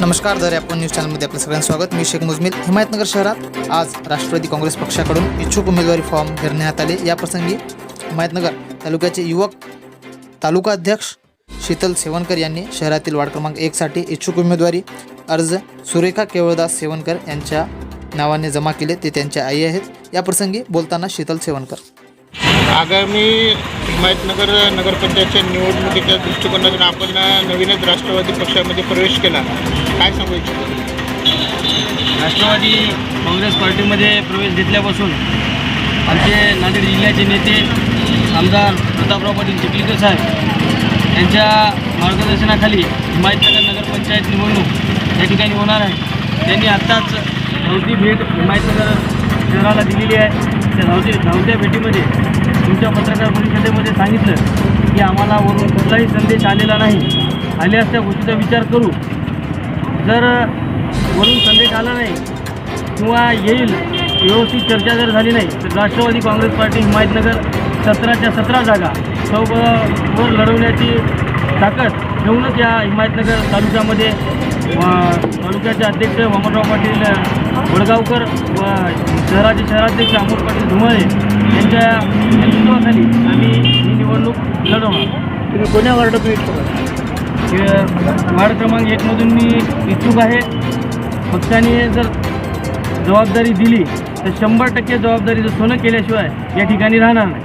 नमस्कार दर आपण न्यूज चॅनलमध्ये आपलं सगळ्यांचं स्वागत मी शेख मुजमिल हिमायतनगर शहरात आज राष्ट्रवादी काँग्रेस पक्षाकडून इच्छुक उमेदवारी फॉर्म भरण्यात आले. या प्रसंगी हिमायतनगर तालुक्याचे युवक तालुका अध्यक्ष शीतल सेवनकर यांनी शहरातील वार्ड क्रमांक एकसाठी इच्छुक उमेदवारी अर्ज सुरेखा केवळदास सेवनकर यांच्या नावाने जमा केले. ते त्यांच्या आई आहेत. या प्रसंगी बोलताना शीतल सेवनकर. आगामी हिमायतनगर नगरपंचायतच्या निवडणुकीच्या दृष्टिकोनातून आपण नवीनच राष्ट्रवादी पक्षामध्ये प्रवेश केला. काय सांगू इच्छितो? राष्ट्रवादी काँग्रेस पार्टीमध्ये प्रवेश घेतल्यापासून आमचे नांदेड जिल्ह्याचे नेते आमदार प्रतापराव पाटील चिखलीकर साहेब यांच्या मार्गदर्शनाखाली हिमायतनगर नगरपंचायत निवडणूक या ठिकाणी होणार आहे. त्यांनी आत्ताच धावती भेट हिमायतनगर शहराला दिलेली आहे. त्या धावते धावत्या भेटीमध्ये तुमच्या पत्रकार परिषदेमध्ये सांगितलं की आम्हाला वरून कुठलाही संदेश आलेला नाही. आल्यास त्या गोष्टीचा विचार करू. जर वरून संदेश आला नाही किंवा येईल व्यवस्थित चर्चा जर झाली नाही तर राष्ट्रवादी काँग्रेस पार्टी हिमायतनगर सतराच्या सतरा जागा वर लढवण्याची ताकद घेऊनच या हिमायतनगर तालुक्यामध्ये तालुक्याचे अध्यक्ष वामनराव पाटील वडगावकर व शहराचे शहराध्यक्ष अमोल पाटील धुमळे यांच्या नेतृत्वाखाली आम्ही ही निवडणूक लढवणार. तुम्ही कोण्या वार्डातून इच्छुक वार्ड क्रमांक एकमधून मी इच्छुक आहे. पक्षाने जर जबाबदारी दिली तर शंभर टक्के जबाबदारीचं सोनं केल्याशिवाय या ठिकाणी राहणार नाही.